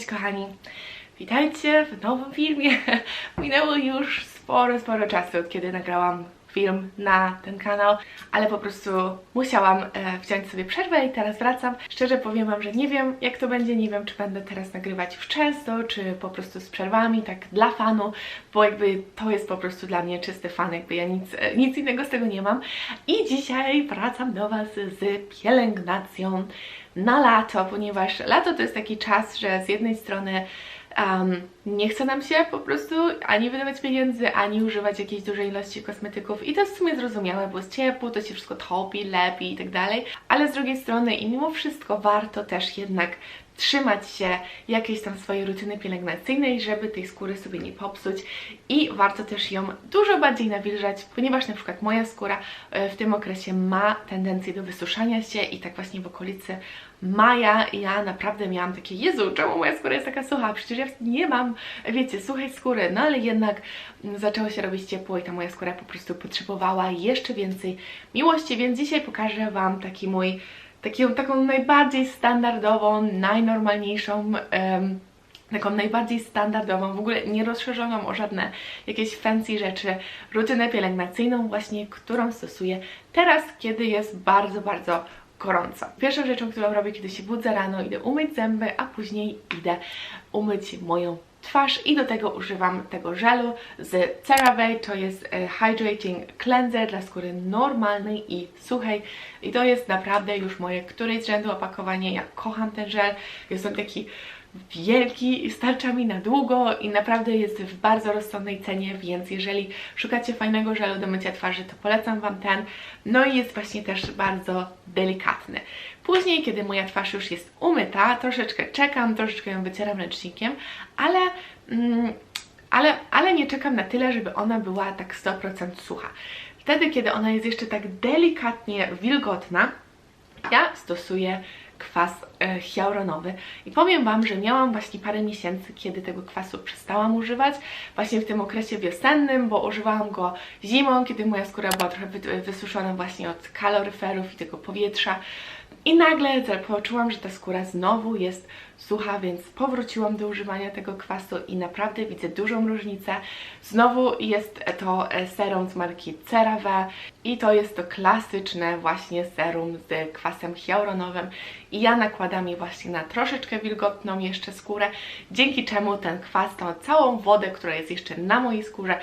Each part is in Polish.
Cześć kochani, witajcie w nowym filmie. Minęło już sporo, sporo czasu od kiedy nagrałam film na ten kanał, ale po prostu musiałam e, wziąć sobie przerwę i teraz wracam. Szczerze powiem Wam, że nie wiem jak to będzie, nie wiem czy będę teraz nagrywać już często, czy po prostu z przerwami, tak dla fanu, bo jakby to jest po prostu dla mnie czysty fan, jakby ja nic, e, nic innego z tego nie mam. I dzisiaj wracam do Was z pielęgnacją na lato, ponieważ lato to jest taki czas, że z jednej strony um, nie chce nam się po prostu ani wydawać pieniędzy, ani używać jakiejś dużej ilości kosmetyków. I to jest w sumie zrozumiałe, bo jest ciepło, to się wszystko topi, lepi i tak dalej, ale z drugiej strony i mimo wszystko warto też jednak trzymać się jakiejś tam swojej rutyny pielęgnacyjnej, żeby tej skóry sobie nie popsuć i warto też ją dużo bardziej nawilżać, ponieważ na przykład moja skóra e, w tym okresie ma tendencję do wysuszania się i tak właśnie w okolicy maja ja naprawdę miałam takie, Jezu, czemu moja skóra jest taka sucha? Przecież ja nie mam, wiecie, suchej skóry, no ale jednak zaczęło się robić ciepło i ta moja skóra po prostu potrzebowała jeszcze więcej miłości, więc dzisiaj pokażę Wam taki mój taką, taką najbardziej standardową, najnormalniejszą um, taką najbardziej standardową, w ogóle nie rozszerzoną o żadne jakieś fancy rzeczy, rutynę pielęgnacyjną właśnie, którą stosuję teraz, kiedy jest bardzo, bardzo gorąco. Pierwszą rzeczą, którą robię, kiedy się budzę rano, idę umyć zęby, a później idę umyć moją twarz i do tego używam tego żelu z CeraVe, to jest e, Hydrating Cleanser dla skóry normalnej i suchej i to jest naprawdę już moje którejś z rzędu opakowanie, ja kocham ten żel, jest on taki wielki i starcza mi na długo i naprawdę jest w bardzo rozsądnej cenie, więc jeżeli szukacie fajnego żelu do mycia twarzy, to polecam Wam ten. No i jest właśnie też bardzo delikatny. Później, kiedy moja twarz już jest umyta, troszeczkę czekam, troszeczkę ją wycieram ręcznikiem, ale... Mm, ale, ale nie czekam na tyle, żeby ona była tak 100% sucha. Wtedy, kiedy ona jest jeszcze tak delikatnie wilgotna, ja stosuję kwas e, hialuronowy i powiem Wam, że miałam właśnie parę miesięcy, kiedy tego kwasu przestałam używać, właśnie w tym okresie wiosennym, bo używałam go zimą, kiedy moja skóra była trochę wysuszona właśnie od kaloryferów i tego powietrza, i nagle poczułam, że ta skóra znowu jest sucha, więc powróciłam do używania tego kwasu i naprawdę widzę dużą różnicę. Znowu jest to e, serum z marki CeraVe i to jest to klasyczne właśnie serum z kwasem hialuronowym i ja nakładam je właśnie na troszeczkę wilgotną jeszcze skórę, dzięki czemu ten kwas, tą całą wodę, która jest jeszcze na mojej skórze,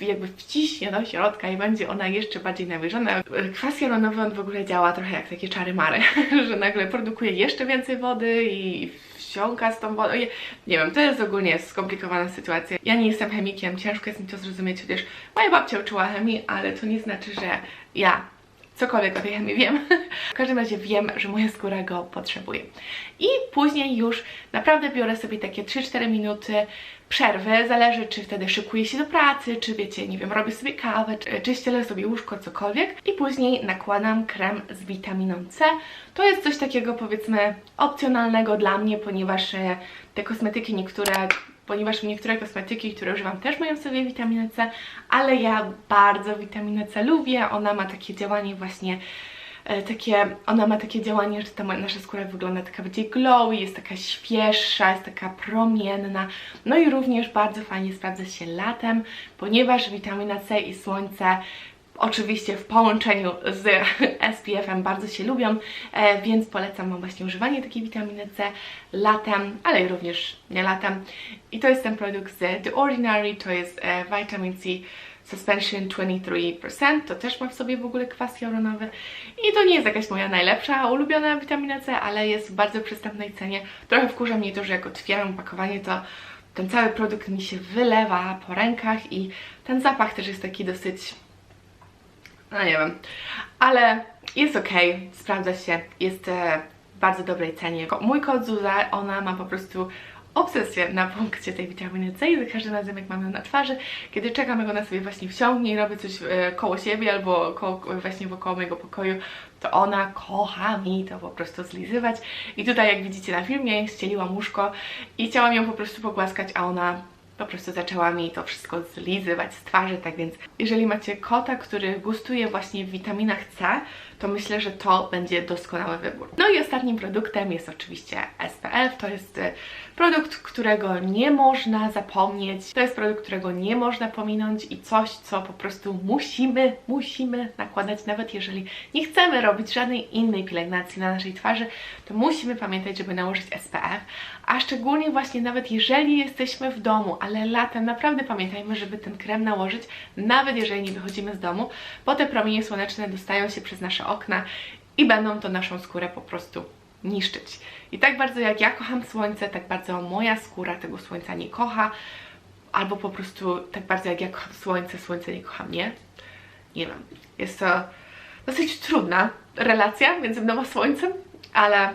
jakby wciśnie do środka i będzie ona jeszcze bardziej nawilżona. Kwas hialuronowy on w ogóle działa trochę jak takie czary mary, że nagle produkuje jeszcze więcej wody i wsiąka z tą wodą. Nie wiem, to jest ogólnie skomplikowana sytuacja. Ja nie jestem chemikiem, ciężko jest mi to zrozumieć, chociaż moja babcia uczyła chemii, ale to nie znaczy, że ja cokolwiek o tej chemii wiem. w każdym razie wiem, że moja skóra go potrzebuje. I później już naprawdę biorę sobie takie 3-4 minuty przerwy, zależy czy wtedy szykuję się do pracy, czy wiecie, nie wiem, robię sobie kawę, czy, czy ścielę sobie łóżko, cokolwiek i później nakładam krem z witaminą C. To jest coś takiego powiedzmy opcjonalnego dla mnie, ponieważ e, te kosmetyki niektóre ponieważ niektóre kosmetyki, które używam też mają sobie witaminę C, ale ja bardzo witaminę C lubię, ona ma takie działanie właśnie e, takie, ona ma takie działanie, że ta nasza skóra wygląda taka bardziej glowy, jest taka świeższa, jest taka promienna, no i również bardzo fajnie sprawdza się latem, ponieważ witamina C i słońce oczywiście w połączeniu z SPF-em bardzo się lubią, e, więc polecam Wam właśnie używanie takiej witaminy C latem, ale również nie latem. I to jest ten produkt z The Ordinary, to jest e, Vitamin C Suspension 23%, to też ma w sobie w ogóle kwas hialuronowy i to nie jest jakaś moja najlepsza ulubiona witamina C, ale jest w bardzo przystępnej cenie. Trochę wkurza mnie to, że jak otwieram opakowanie, to ten cały produkt mi się wylewa po rękach i ten zapach też jest taki dosyć no nie wiem, ale jest ok, sprawdza się, jest e, w bardzo dobrej cenie. Mój kod Zuza, ona ma po prostu obsesję na punkcie tej witaminy C i za każdym razem jak mam ją na twarzy, kiedy czekam jak ona sobie właśnie wsiągnie i robię coś e, koło siebie albo koło, właśnie wokoło mojego pokoju, to ona kocha mi to po prostu zlizywać. I tutaj jak widzicie na filmie ścieliłam łóżko i chciałam ją po prostu pogłaskać, a ona po prostu zaczęła mi to wszystko zlizywać z twarzy, tak więc jeżeli macie kota, który gustuje właśnie w witaminach C, to myślę, że to będzie doskonały wybór. No i ostatnim produktem jest oczywiście SPF, to jest produkt, którego nie można zapomnieć, to jest produkt, którego nie można pominąć i coś, co po prostu musimy, musimy nakładać, nawet jeżeli nie chcemy robić żadnej innej pielęgnacji na naszej twarzy, to musimy pamiętać, żeby nałożyć SPF, a szczególnie właśnie nawet jeżeli jesteśmy w domu, ale latem naprawdę pamiętajmy, żeby ten krem nałożyć, nawet jeżeli nie wychodzimy z domu, bo te promienie słoneczne dostają się przez nasze okna i będą to naszą skórę po prostu niszczyć. I tak bardzo jak ja kocham słońce, tak bardzo moja skóra tego słońca nie kocha, albo po prostu tak bardzo jak ja kocham słońce, słońce nie kocha mnie. Nie wiem, jest to dosyć trudna relacja między mną a słońcem, ale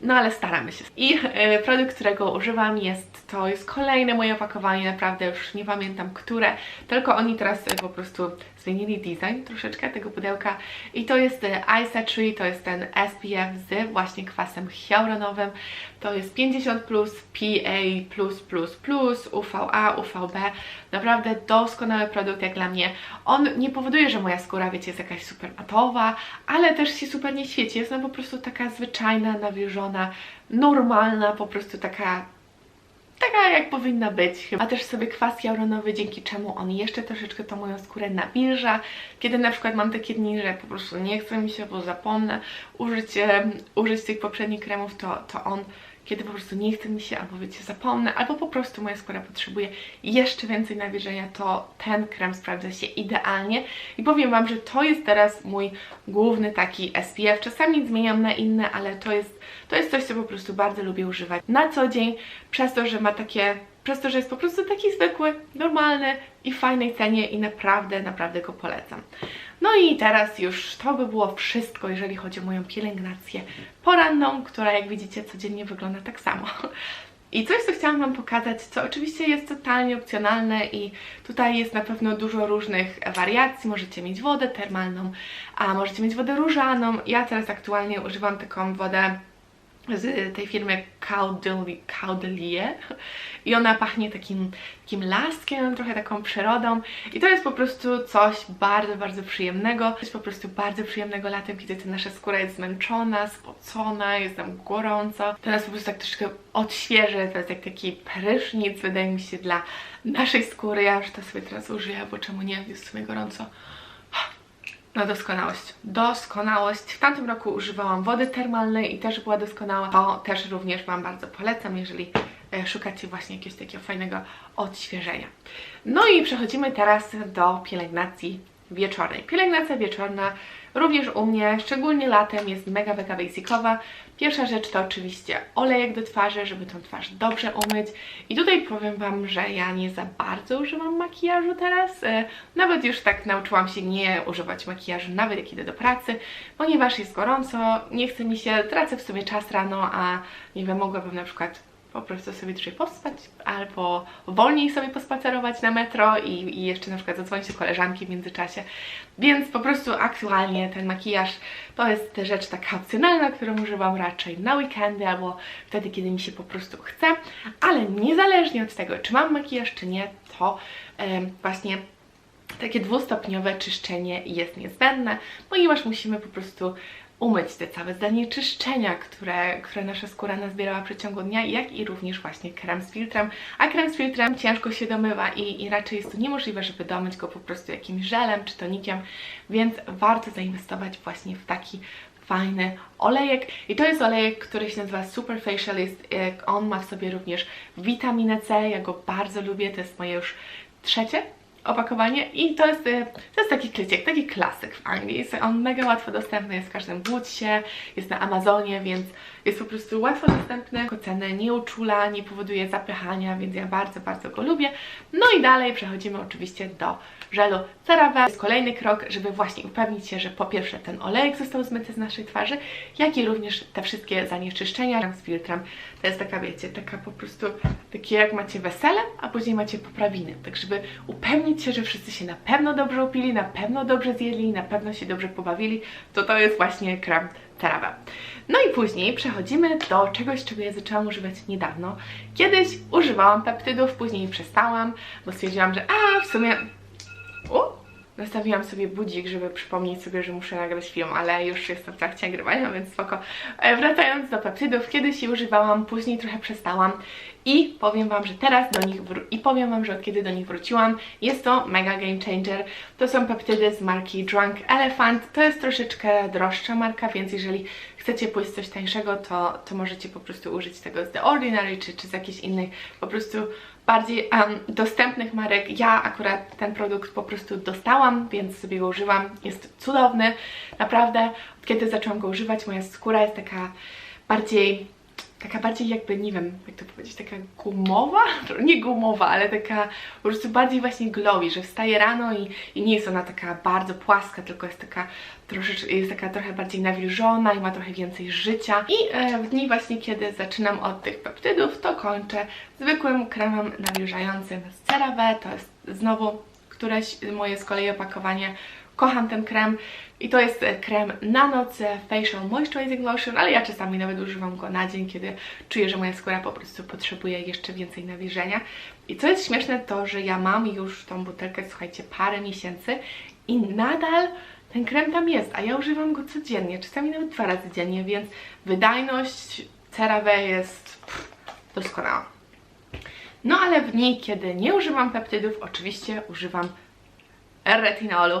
no ale staramy się. I y, produkt, którego używam jest, to jest kolejne moje opakowanie, naprawdę już nie pamiętam które, tylko oni teraz po prostu zmienili design troszeczkę tego pudełka. I to jest y, Isa Tree, to jest ten SPF z właśnie kwasem hialuronowym, to jest 50+, PA+++, UVA, UVB, naprawdę doskonały produkt jak dla mnie. On nie powoduje, że moja skóra, wiecie, jest jakaś super matowa, ale też się super nie świeci, jest ona po prostu taka zwyczajna, nawilżona, normalna, po prostu taka taka jak powinna być. A też sobie kwas hialuronowy, dzięki czemu on jeszcze troszeczkę tą moją skórę nawilża. Kiedy na przykład mam takie dni, że po prostu nie chcę mi się, bo zapomnę użyć, użyć tych poprzednich kremów, to, to on kiedy po prostu nie chce mi się, albo wiecie, zapomnę, albo po prostu moja skóra potrzebuje jeszcze więcej nawilżenia, to ten krem sprawdza się idealnie i powiem Wam, że to jest teraz mój główny taki SPF. Czasami zmieniam na inne, ale to jest, to jest coś, co po prostu bardzo lubię używać na co dzień, przez to, że ma takie przez to, że jest po prostu taki zwykły, normalny i fajnej cenie i naprawdę, naprawdę go polecam. No i teraz już to by było wszystko, jeżeli chodzi o moją pielęgnację poranną, która jak widzicie codziennie wygląda tak samo. I coś, co chciałam Wam pokazać, co oczywiście jest totalnie opcjonalne i tutaj jest na pewno dużo różnych wariacji. Możecie mieć wodę termalną, a możecie mieć wodę różaną. Ja teraz aktualnie używam taką wodę z tej firmy Caudelie i ona pachnie takim, takim laskiem, trochę taką przyrodą i to jest po prostu coś bardzo, bardzo przyjemnego. To jest po prostu bardzo przyjemnego latem, kiedy ta nasza skóra jest zmęczona, spocona, jest tam gorąco. To nas po prostu tak troszkę odświeży, to jest jak taki prysznic, wydaje mi się, dla naszej skóry. Ja już to sobie teraz użyję, bo czemu nie, jest w sumie gorąco. No doskonałość. Doskonałość. W tamtym roku używałam wody termalnej i też była doskonała. To też również Wam bardzo polecam, jeżeli e, szukacie właśnie jakiegoś takiego fajnego odświeżenia. No i przechodzimy teraz do pielęgnacji wieczornej. Pielęgnacja wieczorna również u mnie, szczególnie latem, jest mega, mega basicowa. Pierwsza rzecz to oczywiście olejek do twarzy, żeby tą twarz dobrze umyć. I tutaj powiem Wam, że ja nie za bardzo używam makijażu teraz. E, nawet już tak nauczyłam się nie używać makijażu, nawet jak idę do pracy, ponieważ jest gorąco, nie chce mi się, tracę w sumie czas rano, a nie wiem, mogłabym na przykład po prostu sobie dłużej pospać, albo wolniej sobie pospacerować na metro i, i jeszcze na przykład zadzwonić do koleżanki w międzyczasie. Więc po prostu aktualnie ten makijaż to jest rzecz taka opcjonalna, którą używam raczej na weekendy albo wtedy, kiedy mi się po prostu chce, ale niezależnie od tego, czy mam makijaż, czy nie, to właśnie takie dwustopniowe czyszczenie jest niezbędne, ponieważ musimy po prostu umyć te całe zanieczyszczenia, które, które nasza skóra nazbierała w przeciągu dnia, jak i również właśnie krem z filtrem. A krem z filtrem ciężko się domywa i, i raczej jest to niemożliwe, żeby domyć go po prostu jakimś żelem czy tonikiem, więc warto zainwestować właśnie w taki fajny olejek i to jest olejek, który się nazywa Super Facialist. On ma w sobie również witaminę C, ja go bardzo lubię, to jest moje już trzecie opakowanie i to jest, y, to jest taki klicik, taki klasyk w Anglii. Jest on mega łatwo dostępny, jest w każdym bucie, jest na Amazonie, więc jest po prostu łatwo dostępny, cenę nie uczula, nie powoduje zapychania, więc ja bardzo, bardzo go lubię. No i dalej przechodzimy oczywiście do żelu CeraVe. Jest kolejny krok, żeby właśnie upewnić się, że po pierwsze ten olejek został zmyty z naszej twarzy, jak i również te wszystkie zanieczyszczenia z filtrem. To jest taka, wiecie, taka po prostu, takie jak macie wesele, a później macie poprawiny. Tak, żeby upewnić się, że wszyscy się na pewno dobrze upili, na pewno dobrze zjedli, na pewno się dobrze pobawili, to to jest właśnie krem CeraVe. No i później przechodzimy do czegoś, czego ja zaczęłam używać niedawno. Kiedyś używałam peptydów, później przestałam, bo stwierdziłam, że a w sumie... O! Nastawiłam sobie budzik, żeby przypomnieć sobie, że muszę nagrać film, ale już jestem w trakcie nagrywania, więc spoko. E, Wracając do peptydów, kiedyś je używałam, później trochę przestałam i powiem Wam, że teraz do nich i powiem Wam, że od kiedy do nich wróciłam, jest to mega game changer. To są peptydy z marki Drunk Elephant. To jest troszeczkę droższa marka, więc jeżeli chcecie pójść coś tańszego, to, to możecie po prostu użyć tego z The Ordinary czy, czy z jakichś innych po prostu bardziej um, dostępnych marek. Ja akurat ten produkt po prostu dostałam, więc sobie go używam. Jest cudowny, naprawdę. Od kiedy zaczęłam go używać, moja skóra jest taka bardziej, taka bardziej jakby, nie wiem, jak to powiedzieć, taka gumowa? Nie gumowa, ale taka po prostu bardziej właśnie glowy, że wstaje rano i, i nie jest ona taka bardzo płaska, tylko jest taka troszeczkę, jest taka trochę bardziej nawilżona i ma trochę więcej życia. I e, w dni właśnie, kiedy zaczynam od tych peptydów, to kończę zwykłym kremem nawilżającym z CeraVe. To jest znowu któreś moje z kolei opakowanie. Kocham ten krem i to jest e, krem na noc e, Facial Moisturizing Lotion, ale ja czasami nawet używam go na dzień, kiedy czuję, że moja skóra po prostu potrzebuje jeszcze więcej nawilżenia. I co jest śmieszne to, że ja mam już tą butelkę, słuchajcie, parę miesięcy i nadal ten krem tam jest, a ja używam go codziennie, czasami nawet dwa razy dziennie, więc wydajność CeraVe jest pff, doskonała. No ale w dni, kiedy nie używam peptydów, oczywiście używam retinolu.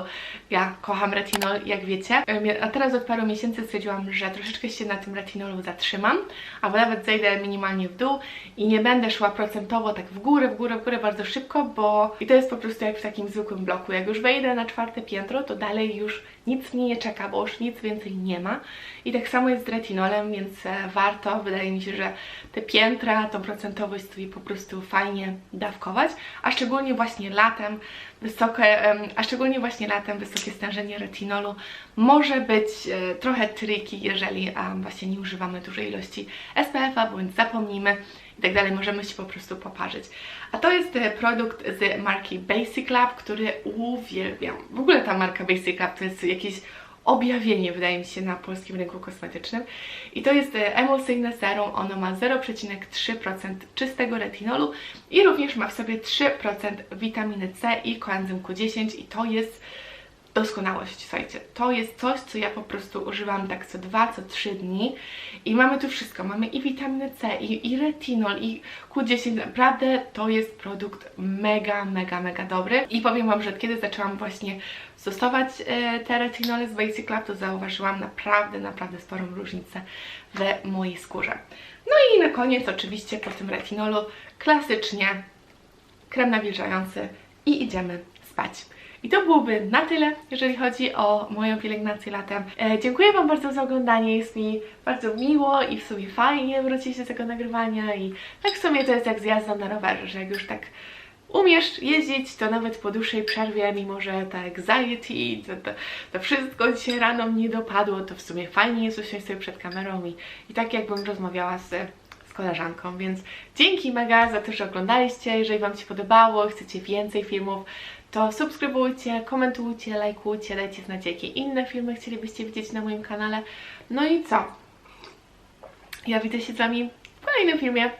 Ja kocham retinol, jak wiecie. A teraz od paru miesięcy stwierdziłam, że troszeczkę się na tym retinolu zatrzymam, albo nawet zejdę minimalnie w dół i nie będę szła procentowo tak w górę, w górę, w górę bardzo szybko, bo i to jest po prostu jak w takim zwykłym bloku. Jak już wejdę na czwarte piętro, to dalej już nic mnie nie czeka, bo już nic więcej nie ma. I tak samo jest z retinolem, więc e, warto, wydaje mi się, że te piętra, tą procentowość sobie po prostu fajnie dawkować, a szczególnie właśnie latem wysokie, a szczególnie właśnie latem wysokie stężenie retinolu może być e, trochę tricky, jeżeli właśnie nie używamy dużej ilości SPF-a, bądź zapomnimy i tak dalej, możemy się po prostu poparzyć. A to jest e, produkt z marki Basic Lab, który uwielbiam. W ogóle ta marka Basic Lab to jest jakieś objawienie, wydaje mi się, na polskim rynku kosmetycznym. I to jest e, emulsyjne serum, ono ma 0,3% czystego retinolu i również ma w sobie 3% witaminy C i koenzym Q10 i to jest doskonałość, słuchajcie, to jest coś, co ja po prostu używam tak co 2, co 3 dni i mamy tu wszystko, mamy i witaminę C, i, i retinol, i Q10, naprawdę to jest produkt mega, mega, mega dobry i powiem Wam, że kiedy zaczęłam właśnie stosować e, te retinole z Basic Lab, to zauważyłam naprawdę, naprawdę sporą różnicę we mojej skórze. No i na koniec oczywiście po tym retinolu klasycznie krem nawilżający i idziemy spać. I to byłoby na tyle, jeżeli chodzi o moją pielęgnację latem. E, dziękuję Wam bardzo za oglądanie, jest mi bardzo miło i w sumie fajnie wrócić do tego nagrywania i tak w sumie to jest jak z jazdą na rowerze, że jak już tak umiesz jeździć, to nawet po dłuższej przerwie, mimo że ta anxiety, to, to, to wszystko dzisiaj rano mnie dopadło, to w sumie fajnie jest usiąść sobie przed kamerą i, i tak jakbym rozmawiała z koleżanką, więc dzięki mega za to, że oglądaliście. Jeżeli Wam się podobało, chcecie więcej filmów, to subskrybujcie, komentujcie, lajkujcie, dajcie znać, jakie inne filmy chcielibyście widzieć na moim kanale. No i co? Ja widzę się z Wami w kolejnym filmie.